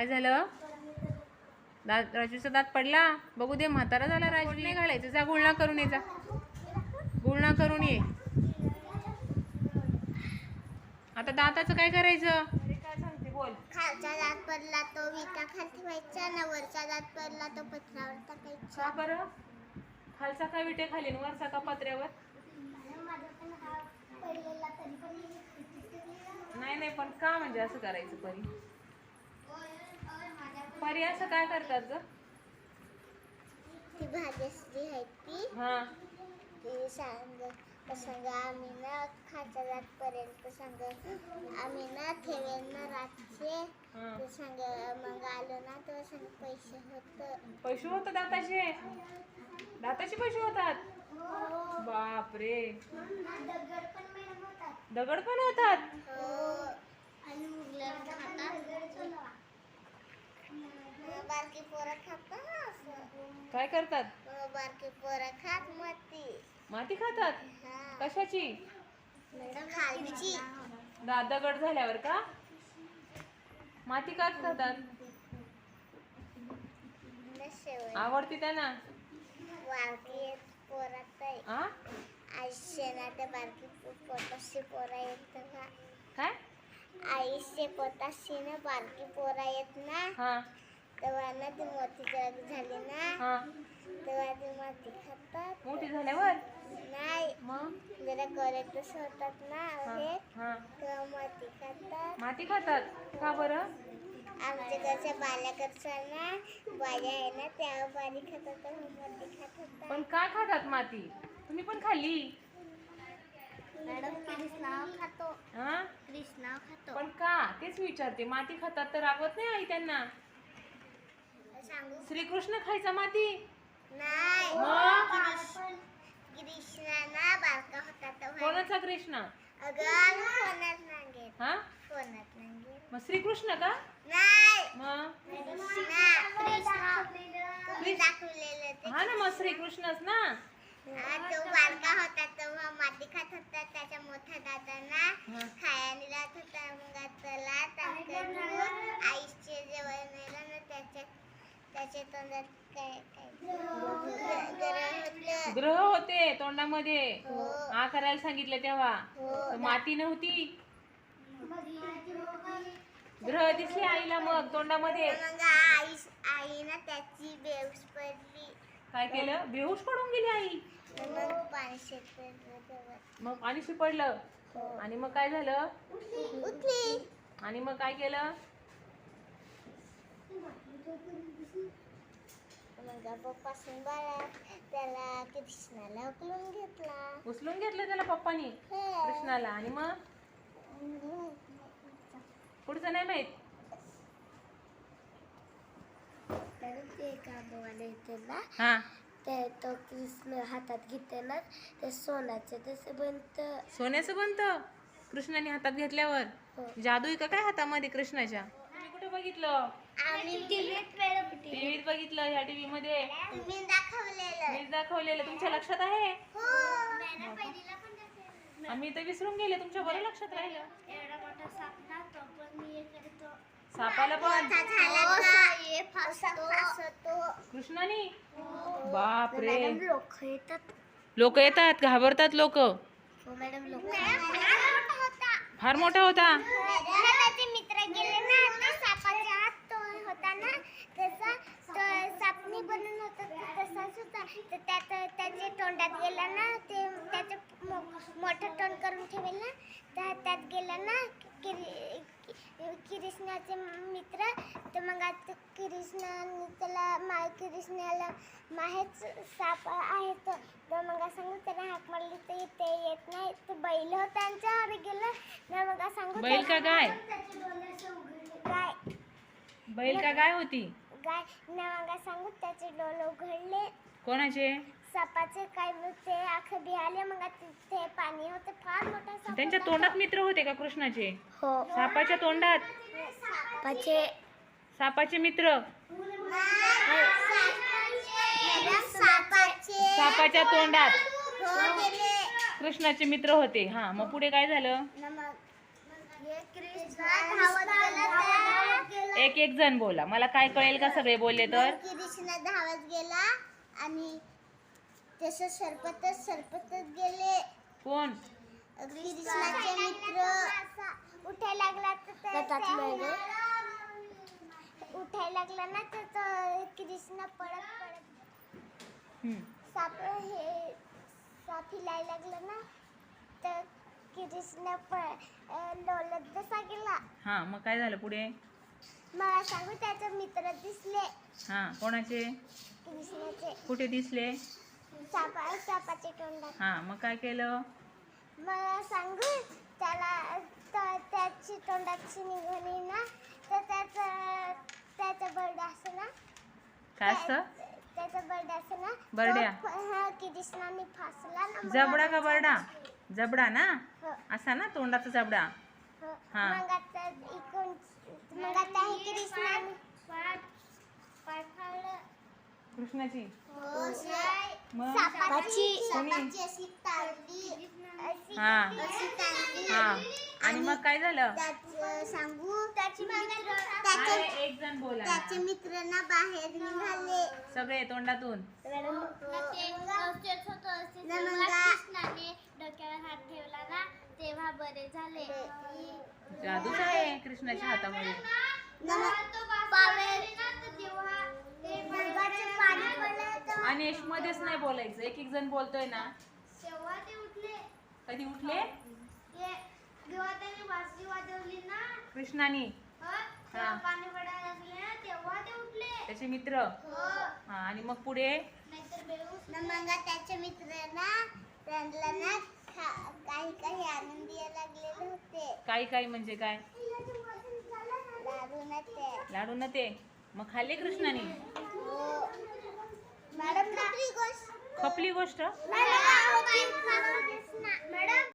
काय झालं? दात राजूचा दात पडला? बघू दे म्हातारा झाला. राजू नाही घालायचं. जा गुळणा करून ये जा. गुळणा करून ये. आता दाताचं काय करायचं? अरे काय सांगते बोल. खालचा दात पडला तो विटा खाली ठेवायचा ना वरचा दात पडला तो पत्रावर टाकायचा. का बरं? खालचा का विटे खाली आणि वरचा का पत्र्यावर? नाही नाही पण का म्हणजे असं करायचं परी? परी असं काय करतात ग? ती भाग्यश्री ती. हा. ती सांग सांग आम्ही ना सांग आम्ही ना ठेवेल ना रातचे. हा. ते सांग मग आलो ना सांग पैसे होत. पैसे होतात दाताचे? दाताचे पैसे होतात? बापरे. दगड पण मॅडम होतात? दगड पण होतात हो. आणि खातात बारकी पोरं खातात ना असं. काय करतात? बारकी पोरं खात मती. माती खातात? हा. कशाची? खालची. दा दगड झाल्यावर का? माती का खातात? शेवट आवडते त्यांना? बारकी पोरात आहे आ? आयुष्य ना ते बारकी पोटाशी पोरा येत ना. काय? आयुष्य पोटाशी ना बारकी पोरा येत ना. हा. तेव्हा ना ती मोठी जग झाली ना हा. तेव्हा ती माती खातात. मोठी झाल्यावर? नाही. मग? जरा करेक्टच होतात ना हा हे. हा. तेव्हा माती खातात. माती खातात? का बरं? आमच्या घरच्या बाल्याकडच्या ना बाया आहे ना त्या बारी खातात तर माती खात होता पण का खातात माती? तुम्ही पण खाल्ली. मॅडम कृष्णा खातो. हा? कृष्णा खातो. पण का? तेच विचारते. माती खातात तर रागवत नाही आई त्यांना? सांगू? श्रीकृष्ण खायचा माती. नाही. मग? कृष्णा ना बारका होता तेव्हा. कोणाचा कृष्ण? अगं फोनात नाही हा? फोनात नाही मग श्रीकृष्ण का? नाही. मग? कृष्णा कृष्णा तुम्ही दाखवलेलं ते. हा ना मग श्रीकृष्णच ना. हा, तो बारका होता तेव्हा माती खात होता त्याच्या मोठ्या दादांना हा. खायला होता मग त्याला ताकद आईचे जेवण नेलं ना त्याच्या त्याच्या तोंडात काय काय? गरम होतं. ग्रह होते तोंडामध्ये. हो. आ करायला सांगितलं तेव्हा. हो. माती नव्हती. ग्रह दिसले आईला मग तोंडामध्ये. मग आई आई ना त्याची बेऊस पडली. काय केलं? बेहोश पडून गेली आई. मग पाणी शेतलं तेव्हा मग पाणी शिपडलं. आणि मग काय झालं? उठली. आणि मग काय केलं? मग पप्पासून बाळा त्याला कृष्णाला उकलून घेतला. उचलून घेतलं त्याला पप्पानी? कृष्णाला. आणि मग? पुढचं नाही माहीत? तर ते कामवाले येते ना हा. ते तो कृष्ण हातात घेते ना ते सोन्याचे तसे बनत. सोन्याचं बनतं? कृष्णाने हातात घेतल्यावर? हो. जादू आहे का काय हातामध्ये कृष्णाच्या? तुम्ही कुठे बघितलं? आम्ही टीव्हीत बघितलं. ह्या टीव्ही मध्ये तुम्ही दाखवलेलं. मीच दाखवलेलं. तुमच्या लक्षात आहे? हो. आम्ही तर विसरून गेले. तुमच्या बरं लक्षात राहिलं. एवढा मोठा साप ना तो पण मी हे करतो. सापाला पण मोठा झाला का हे फसतो. कृष्णाने? बाप रे लोक येतात. लोक येतात. घाबरतात लोक. हो मॅडम लोक होता. फार मोठा होता त्याचे मित्र गेले ना ते सापाच्या हात तो होता ना तसा तो सापनी बनून होता तसाच होता तर त्यात त्याच्या तोंडात गेला ना ते त्याचं मोठं तोंड करून ठेवेल. ना त्या त्यात गेला ना कृष्णाचे मित्र. तर मग आता कृष्णाने त्याला मा कृष्णाला माहेच साप आहे तो. तर मग सांगू त्याला हाक मारली तर ते येत नाही. ते बैल होता त्यांच्यावर गेलं. ना मग सांगू बैल का गाय? बैल का गाय होती? गाय ना मग सांगू त्याचे डोळे उघडले. कोणाचे? सापाचे काय ते आखं बिहाले मग तिथे पाणी होते. फार मोठा साप त्यांच्या होता. तोंडात मित्र होते का कृष्णाचे? हो. सापाच्या तोंडात? पाचे सापाचे मित्र? सापाचे सापाच्या तोंडात? हो कृष्णाचे मित्र होते. हा मग पुढे काय झालं कृष्ण धावत गेला त्या- एक एक जण बोला. मला काय कळेल का सगळे बोलले तर? कृष्ण धावत गेला आणि तसं सरपतच सरपतच गेले. कोण? कृष्णाचे मित्र उठायला लागला तर त्या- उठायला लागला ना तर तो कृष्ण पळत पळत हम्म. साप हे साप हिलायला लागला ना तर कृष्ण लोळत जसा गेला हा मग काय झालं पुढे? मला सांगू त्याचे मित्र दिसले. हा कोणाचे? कृष्णाचे कुठे दिसले? सापा सापाचे तोंडात हा मग काय केलं? मला सांगू त्याला त- त्याची तोंडाची निघाली ना तर त्याचं त्याचं बर्ड असं ना? काय असतं? त्याचं बर्ड असं ना? बरड्या. तो फ- हा कृष्णाने फासला ना मला- जबडा का बरडा? जबडा ना? हो, असा ना तोंडाचा जबडा? हो. हा. मग आता इकडून मग आता हे कृष्णाने कृष्णाची. हो, मग? सापाची. कोणी? सापाची अशी तारली अशी हा. हा. आणि मग काय झालं? सांगू? त्याची मित्र अरे, त्याचे एक जण बोला त्याचे ना. मित्र ना बाहेर निघाले. सगळे तोंडातून. कृष्णाने डोक्यावर हात ठेवला ना तेव्हा बरे झाले. जादूच आहे कृष्णाच्या हातामध्ये. पाणी पडलं तर आणि मध्येच नाही बोलायचं. एक एक जण बोलतोय ना. तेव्हा ते उठले कधी उठले? ते जेव्हा त्यांनी बासरी वाजवली ना कृष्णानी. हं, तेव्हा पाणी पडायला लागले ना तेव्हा ते उठले. त्याचे मित्र. हो. हा आणि मग पुढे? मग त्याचे मित्र ना त्यांना ना खा- काही काही आनंद लागलेले होते. काही काही म्हणजे काय? दारू ना ते. लाडू ना ते. मग खाल्ले कृष्णाने? हो. मॅडम दुसरी गोष्ट? खपली गोष्ट? मॅडम